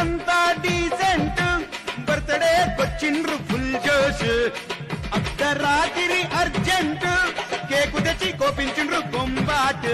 అంతా decent birthday కొచ్చిండ్రు full జోష్ అర్ధరాత్రి అర్జెంట్ కేకు తెచ్చి కోపించిండ్రు కొంబాట్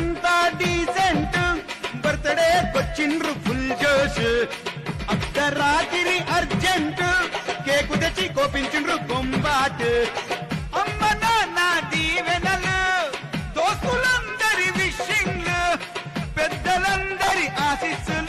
అంతా డీసెంట్ బర్త్డే వచ్చిండ్రు ఫుల్ జోష్ అర్ధరాత్రి అర్జెంట్ కేకు తెచ్చి కోపించిండ్రు కొంబాట్ అమ్మ నాన్న దీవెనలు. దోస్తులందరి విషింగ్ పెద్దలందరి ఆశీస్సు.